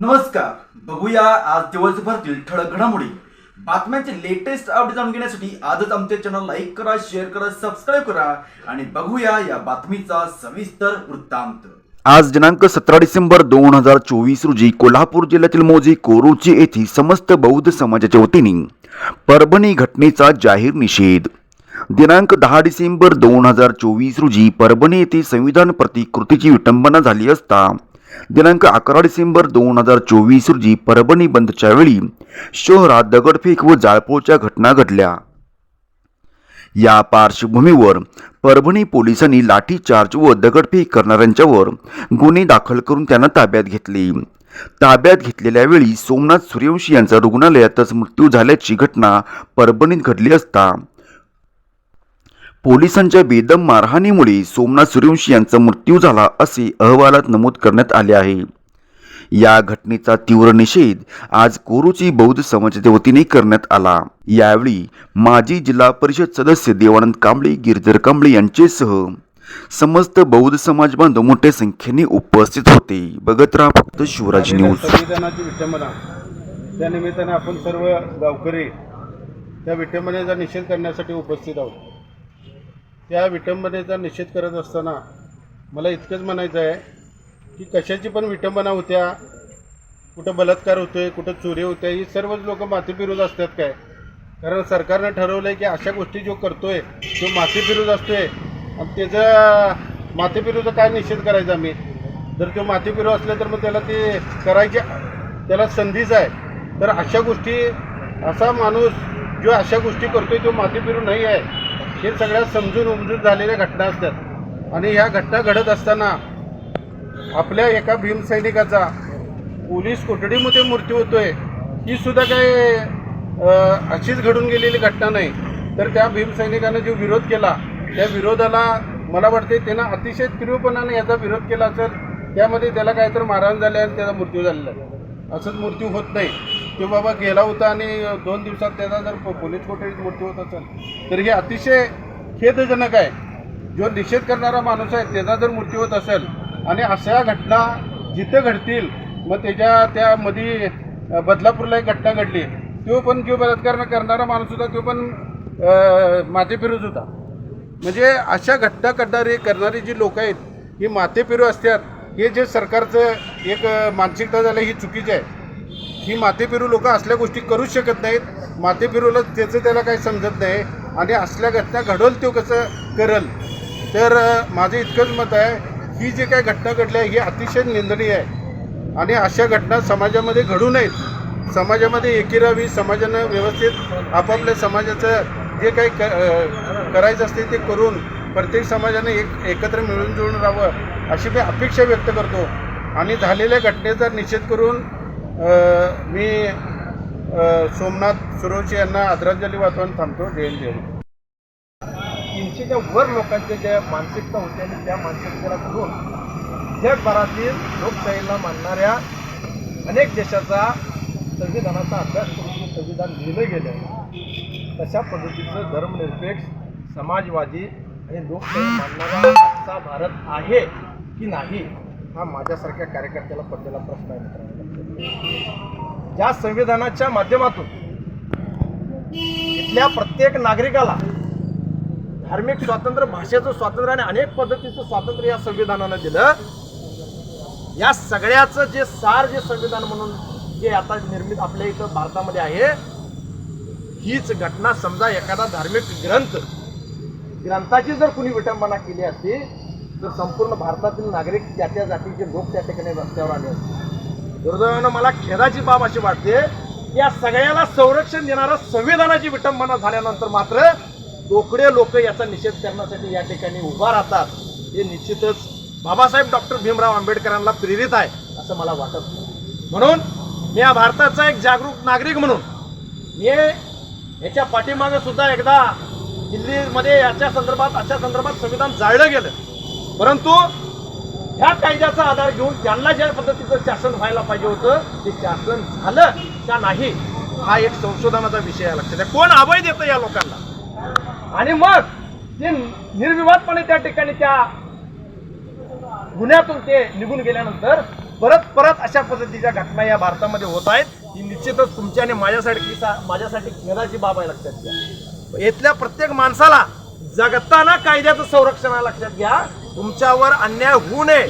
नमस्कार. बघूया आज दिवसभरातील ठळक घडामोडी. बातम्यांचे लेटेस्ट अपडेट जाणून घेण्यासाठी आजच आमच्या चॅनल लाईक करा शेअर करा सबस्क्राईब करा आणि बघूया या बातमीचा सविस्तर वृत्तांत. आज दिनांक सतरा डिसेंबर दोन हजार चोवीस रोजी कोल्हापूर जिल्ह्यातील मोजे कोरुची येथील समस्त बौद्ध समाजाच्या वतीने परभणी घटनेचा जाहीर निषेध. दिनांक दहा डिसेंबर दोन हजार चोवीस रोजी परभणी येथे संविधान प्रतिकृतीची विटंबना झाली असता दिनांक अकरा डिसेंबर दोन हजार चोवीस रोजी परभणी बंदच्या वेळी शहरात दगडफेक व जाळपोळच्या घटना घडल्या. या पार्श्वभूमीवर परभणी पोलिसांनी लाठीचार्ज व दगडफेक करणाऱ्यांच्यावर गुन्हे दाखल करून त्यांना ताब्यात घेतले. ताब्यात घेतलेल्या वेळी सोमनाथ सूर्यवंशी यांचा रुग्णालयातच मृत्यू झाल्याची घटना परभणीत घडली असता पोलिसांच्या बेदम मारहाणीमुळे सोमनाथ सूर्यवंशी यांचा मृत्यू झाला असे अहवालात नमूद करण्यात आले आहे. या घटनेचा तीव्र निषेध आज कोरोची बौद्ध समाजाच्या वतीने करण्यात आला. यावेळी माजी जिल्हा परिषद सदस्य देवानंद कांबळे गिरधर कांबळे यांचेसह समस्त बौद्ध समाज बांधव मोठ्या संख्येने उपस्थित होते. बघत राहा फक्त शिवराज न्यूज. त्या निमित्ताने आपण सर्व गावकरी त्या विटंबनेचा निषेध करण्यासाठी उपस्थित आहोत. त्या विटंबनेचा निषेध करत असताना मला इतकंच म्हणायचं आहे की कशाची पण विटंबना होत्या कुठं बलात्कार होतोय कुठं चोरी होत्या ही सर्वच लोक मातीविरोध असतात काय? कारण सरकारनं ठरवलं आहे की अशा गोष्टी जो करतोय तो मातीविरोध असतोय आणि त्याचा मातीविरोध काय निषेध करायचा आम्ही? जर तो मातीविरोध असला तर मग त्याला ते करायची त्याला संधीच आहे. तर अशा गोष्टी असा माणूस जो अशा गोष्टी करतोय तो मातीपिरू नाही आहे. हे सगळ्या समजून उमजून झालेल्या घटना असतात. आणि ह्या घटना घडत असताना आपल्या एका भीमसैनिकाचा पोलीस कोठडीमध्ये मृत्यू होतोय ही सुद्धा काही अशीच घडून गेलेली घटना नाही. तर त्या भीमसैनिकानं जो विरोध केला त्या विरोधाला मला वाटते त्यानं अतिशय तीव्रपणाने याचा विरोध केला असेल त्यामध्ये त्याला काहीतरी मारहाण झाले आणि त्याचा मृत्यू झालेला आहे. असंच मृत्यू होत नाही. तो बाबा गेला होता आणि दोन दिवसात त्याचा जर पोलीस कोठडीत मृत्यू होत असेल तर हे अतिशय खेदजनक आहे. जो निषेध करणारा माणूस आहे त्याचा जर मृत्यू होत असेल आणि अशा घटना जिथं घडतील मग त्याच्या त्यामध्ये बदलापूरला एक घटना घडली तो पण जो बलात्कार करणारा माणूस होता तो पण मातेपिरूच होता. म्हणजे अशा घटना करणारी करणारी जी लोक आहेत ही मातेपिरू असतात हे जे सरकारचं एक मानसिकता झालं ही चुकीची आहे. ही मातेपिरू लोक असल्या गोष्टी करूच शकत नाहीत. मातेपिरूला त्याचं त्याला काही समजत नाही. आणि असल्या घटना घडवल तो कसं करल? तर माझं इतकंच मत आहे ही जी काही घटना घडल्या ही अतिशय निंदनीय आहे. आणि अशा घटना समाजामध्ये घडू नयेत. समाजामध्ये एकी राहावी समाजानं व्यवस्थित आपापल्या समाजाचं जे काही क करायचं असते ते करून प्रत्येक समाजाने एक एकत्र मिळून जुळून राहावं अशी मी अपेक्षा व्यक्त करतो. आणि झालेल्या घटनेचा निषेध करून मी सोमनाथ सुरोशी यांना आदरांजली वाचवून थांबतो. जय हिंद, तीनशेच्या वर लोकांच्या ज्या मानसिकता होत्या आणि त्या मानसिकतेला करून जगभरातील लोकशाहीला मानणाऱ्या अनेक देशाचा संविधानाचा अभ्यास करून संविधान लिहिलं गेलं आहे. तशा पद्धतीचं धर्मनिरपेक्ष समाजवादी आणि लोकशाही मानणारा आजचा भारत आहे की नाही हा माझ्यासारख्या कार्यकर्त्याला पडलेला प्रश्न आहे या संविधानाच्या माध्यमातून इथल्या प्रत्येक नागरिकाला धार्मिक स्वातंत्र्य भाषेचं स्वातंत्र्य आणि अनेक पद्धतीचं स्वातंत्र्य या संविधानानं दिलं या सगळ्याचं जे सार जे संविधान म्हणून जे आता निर्मित आपल्या इथं भारतामध्ये आहे हीच घटना समजा एखादा धार्मिक ग्रंथ ग्रंथाची जर कुणी विटंबना केली असती तर संपूर्ण भारतातील नागरिक त्या त्या जातीचे लोक त्या ठिकाणी रस्त्यावर आले असते. दुर्दैवानं मला खेदाची बाब अशी वाटते. या सगळ्याला संरक्षण देणारं संविधानाची विटंबना झाल्यानंतर मात्र तोकडे लोक याचा निषेध करण्यासाठी या ठिकाणी उभा राहतात. हे निश्चितच बाबासाहेब डॉक्टर भीमराव आंबेडकरांना प्रेरित आहे असं मला वाटत नाही. म्हणून मी या भारताचा एक जागरूक नागरिक म्हणून मी याच्या पाठीमागे सुद्धा एकदा दिल्लीमध्ये याच्या संदर्भात अशा संदर्भात संविधान जाळलं गेलं. परंतु ह्या कायद्याचा आधार घेऊन त्यांना ज्या पद्धतीचं शासन व्हायला पाहिजे होतं ते शासन झालं का नाही? हा एक संशोधनाचा विषय आहे लक्षात आहे कोण अभय देतं या लोकांना? आणि मग ते निर्विवादपणे त्या ठिकाणी त्या गुन्ह्यातून ते निघून गेल्यानंतर परत परत अशा पद्धतीच्या घटना या भारतामध्ये होत आहेत. ही निश्चितच तुमच्या आणि माझ्यासाठी माझ्यासाठी खेदाची बाब आहे लक्षात घ्या. इथल्या प्रत्येक माणसाला जगताना कायद्याचं संरक्षण आहे लक्षात घ्या. तुमच्यावर अन्याय होऊ नये.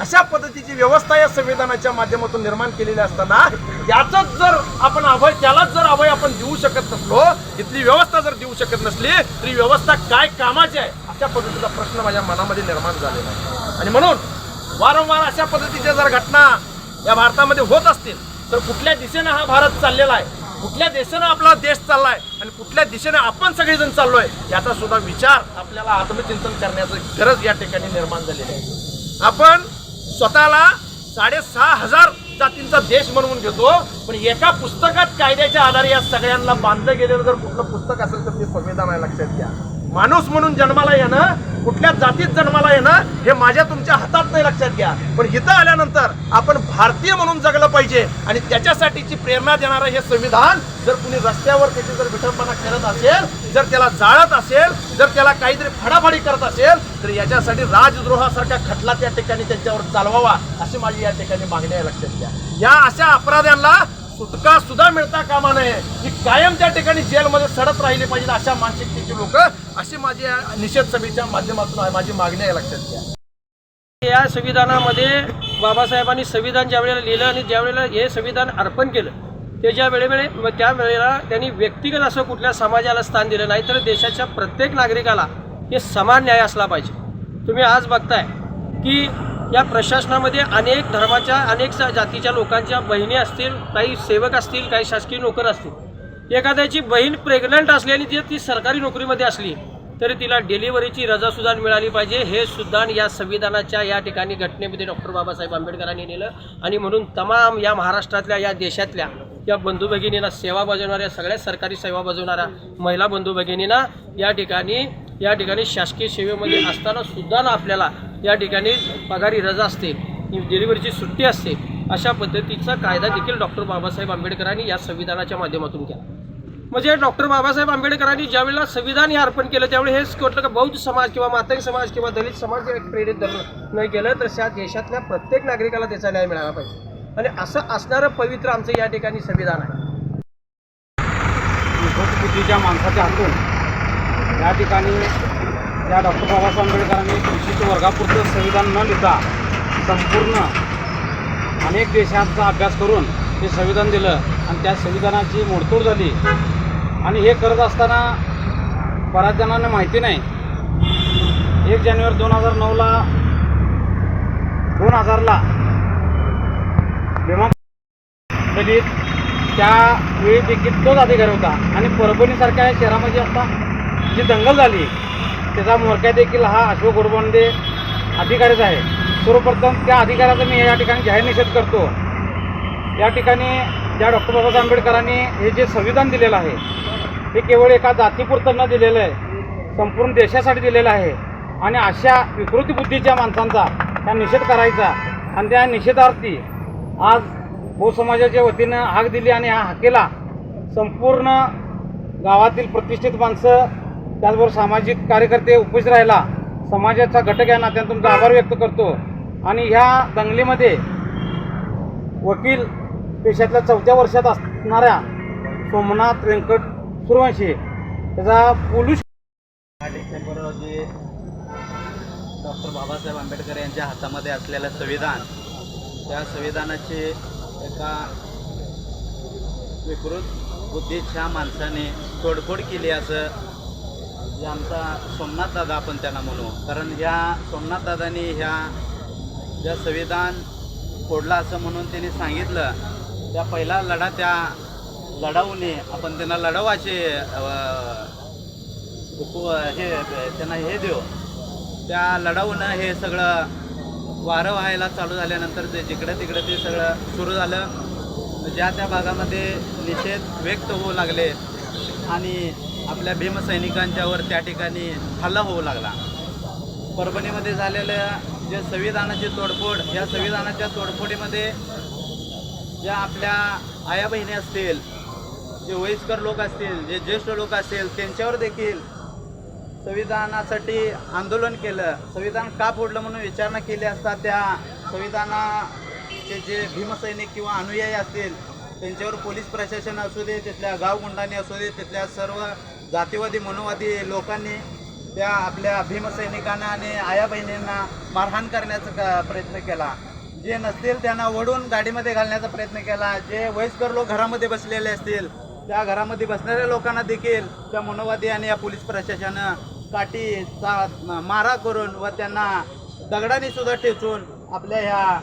अशा पद्धतीची व्यवस्था या संविधानाच्या माध्यमातून निर्माण केलेली असताना त्याचाच जर आपण अभय त्यालाच जर अभय आपण देऊ शकत नसलो इथली व्यवस्था जर देऊ शकत नसली तरी व्यवस्था काय कामाची आहे? अशा पद्धतीचा प्रश्न माझ्या मनामध्ये निर्माण झालेला आहे. आणि म्हणून वारंवार अशा पद्धतीच्या जर घटना या भारतामध्ये होत असतील तर कुठल्या दिशेनं हा भारत चाललेला आहे? कुठल्या देशानं आपला देश चाललाय आणि कुठल्या दिशेनं आपण सगळेजण चाललोय याचा सुद्धा विचार आपल्याला आत्मचिंतन करण्याची गरज या ठिकाणी निर्माण झालेली आहे. आपण स्वतःला साडेसहा हजार जातींचा देश म्हणून घेतो पण एका पुस्तकात कायद्याच्या आधारे या सगळ्यांना बांधलं गेलेलं जर कुठलं पुस्तक असेल तर ते संविधान आहे लक्षात घ्या. माणूस म्हणून जन्माला येणं कुठल्या जातीत जन्माला येणं हे माझ्या तुमच्या हातात नाही लक्षात घ्या. पण इथं आल्यानंतर आपण भारतीय म्हणून जगलं पाहिजे आणि त्याच्यासाठीची प्रेरणा देणारं हे संविधान जर कुणी रस्त्यावर त्याची जर विठंबना करत असेल जर त्याला जाळत असेल जर त्याला काहीतरी फडाफडी करत असेल तर याच्यासाठी राजद्रोहासारखा खटला त्या ठिकाणी त्यांच्यावर चालवावा अशी माझी या ठिकाणी मागणी आहे लक्षात घ्या. या अशा अपराध्यांना सुटका सुद्धा मिळता कामा नये. की कायम त्या ठिकाणी जेलमध्ये सडत राहिले पाहिजे अशा मानसिकतेचे लोक अशी माझी निषेध सभेच्या माध्यमातून आहे. माझी मागणी आहे लक्षात घ्या. या संविधानामध्ये बाबासाहेबांनी संविधान ज्या वेळेला लिहिलं आणि ज्या वेळेला हे संविधान अर्पण केलं त्याच्या वेळेवेळे व त्या वेळेला त्यांनी व्यक्तिगत असं कुठल्या समाजाला स्थान दिलं नाही तर देशाच्या प्रत्येक नागरिकाला हे समान न्याय असला पाहिजे. तुम्ही आज बघताय की या प्रशासनामध्ये अनेक धर्माच्या अनेक जातीच्या लोकांच्या बहिणी असतील काही सेवक असतील काही शासकीय नोकर असतील. एखाद्याची बहीण प्रेग्नंट असली आणि ती ती सरकारी नोकरीमध्ये असली तरी तिला डिलिव्हरीची रजासुद्धा मिळाली पाहिजे. हे सुद्धा या संविधानाच्या या ठिकाणी घटनेमध्ये डॉक्टर बाबासाहेब आंबेडकरांनी नेलं. आणि म्हणून तमाम या महाराष्ट्रातल्या या देशातल्या या बंधू भगिनींना सेवा बजावणाऱ्या सगळ्या सरकारी सेवा बजावणाऱ्या महिला बंधू भगिनींना या ठिकाणी या ठिकाणी शासकीय सेवेमध्ये असताना सुद्धा ना आपल्याला या ठिकाणी पगारी रजा असते डिलिव्हरीची सुट्टी असते अशा पद्धतीचा कायदा देखील डॉक्टर बाबासाहेब आंबेडकरांनी या संविधानाच्या माध्यमातून केला. म्हणजे डॉक्टर बाबासाहेब आंबेडकरांनी ज्यावेळेला संविधान हे अर्पण केलं त्यावेळी हेच म्हटलं का बौद्ध समाज किंवा मातंग समाज किंवा दलित समाज प्रेरित धरलं नाही केलं तर त्या देशातल्या प्रत्येक नागरिकाला त्याचा न्याय मिळाला पाहिजे. आणि असं असणारं पवित्र आमचं या ठिकाणी संविधान आहे. बुद्धीच्या माणसाच्या हातून या ठिकाणी त्या डॉक्टर बाबासाहेब आंबेडकरांनी विशिष्ट वर्गापुरतं संविधान न लिहिता संपूर्ण अनेक देशांचा अभ्यास करून ते संविधान दिलं आणि त्या संविधानाची मोडतोड झाली. आणि हे करत असताना बऱ्याच जणांना माहिती नाही. एक जानेवारी दोन हजार नऊला दोन हजारला भीमा दलित त्यावेळी देखील तोच अधिकारी होता. आणि परभणीसारख्या शहरामध्ये आता जी दंगल झाली त्याचा मोरक्या देखील हा अशोक गोरबंडे अधिकारीच आहे. सर्वप्रथम त्या अधिकाऱ्याचा मी या ठिकाणी जाहीर निषेध करतो. या ठिकाणी ज्या डॉक्टर बाबासाहेब आंबेडकरांनी हे जे संविधान दिलेलं आहे हे केवळ एका जातीपुरतं न दिलेलं आहे संपूर्ण देशासाठी दिलेलं आहे आणि अशा विकृती बुद्धीच्या माणसांचा हा निषेध करायचा आणि त्या निषेधार्थी आज बहुसमाजाच्या वतीनं हाक दिली आणि ह्या हाकेला संपूर्ण गावातील प्रतिष्ठित माणसं त्याचबरोबर सामाजिक कार्यकर्ते उपस्थित राहिला. समाजाचा घटक या नात्याने तुमचा आभार व्यक्त करतो. आणि ह्या दंगलीमध्ये वकील पेशातल्या चौथ्या वर्षात असणाऱ्या सोमनाथ व्यंकट सूर्यवंशी त्याचा पोलीस दहा डिसेंबर रोजी डॉक्टर बाबासाहेब आंबेडकर यांच्या हातामध्ये असलेलं संविधान त्या संविधानाची एका विकृत बुद्धीच्या माणसाने तोडफोड केली असं जे आमचा सोमनाथ दादा आपण त्यांना म्हणू. कारण ह्या सोमनाथ दादानी ह्या ज्या संविधान फोडला असं म्हणून त्यांनी सांगितलं त्या पहिला लढा त्या लढाऊने आपण त्यांना लढवाचे उप हे त्यांना हे देऊ. त्या लढाऊनं हे सगळं वारं व्हायला चालू झाल्यानंतर ते जिकडं तिकडं ते सगळं सुरू झालं. ज्या त्या भागामध्ये निषेध व्यक्त होऊ लागले आणि आपल्या भीमसैनिकांच्यावर त्या ठिकाणी हल्ला होऊ लागला. परभणीमध्ये झालेल्या जे संविधानाची तोडफोड या संविधानाच्या तोडफोडीमध्ये ज्या आपल्या आया बहिणी असतील जे वयस्कर लोक असतील जे ज्येष्ठ लोक असतील त्यांच्यावर देखील संविधानासाठी आंदोलन केलं. संविधान का फोडलं म्हणून विचारणा केली असता त्या संविधानाचे जे भीमसैनिक किंवा अनुयायी असतील त्यांच्यावर पोलीस प्रशासन असू दे तिथल्या गावगुंडांनी असू दे तिथल्या सर्व जातीवादी मनोवादी लोकांनी त्या आपल्या भीमसैनिकांना आणि आया बहिणींना मारहाण करण्याचा क- प्रयत्न केला. जे नसतील त्यांना ओढून गाडीमध्ये घालण्याचा प्रयत्न केला. जे वयस्कर लोक घरामध्ये बसलेले असतील त्या घरामध्ये बसणाऱ्या लोकांना देखील त्या मनोवादी आणि या पोलीस प्रशासनानं काठीचा मारा करून व त्यांना दगडाने सुद्धा ठेचून आपल्या ह्या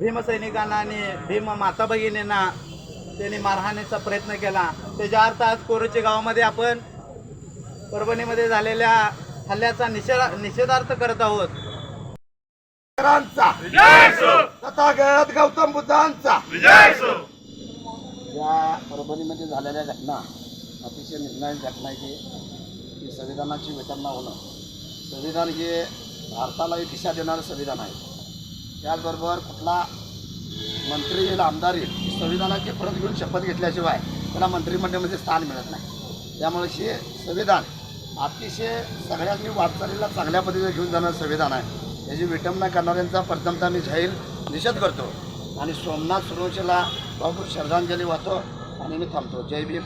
भीमसैनिकांना आणि भीम माता भगिनींना त्यांनी मारहाणीचा प्रयत्न केला. त्याच्या अर्थ आज कोरोचे गावामध्ये आपण परभणीमध्ये झालेल्या हल्ल्याचा निषेध निषेधार्थ करत आहोत. तथागत गौतम बुद्धांचा. या परभणीमध्ये झालेल्या घटना अतिशय निर्णायक घटना आहे की की संविधानाची विटंबना होणं. संविधान हे भारताला एक दिशा देणारं संविधान आहे. त्याचबरोबर कुठला मंत्री येईल आमदार येईल संविधानाची परत घेऊन शपथ घेतल्याशिवाय त्याला मंत्रिमंडळामध्ये स्थान मिळत नाही. त्यामुळे हे संविधान. अतिशय सगळ्यांनी वाटचालीला चांगल्या पद्धतीने घेऊन जाणारं संविधान आहे. याची विटंबना करणाऱ्यांचा प्रथमतः मी जाहीर निषेध करतो. आणि सोमनाथ सुरवंशीला भरपूर श्रद्धांजली वाहतो. आणि मी थांबतो. जय भीम.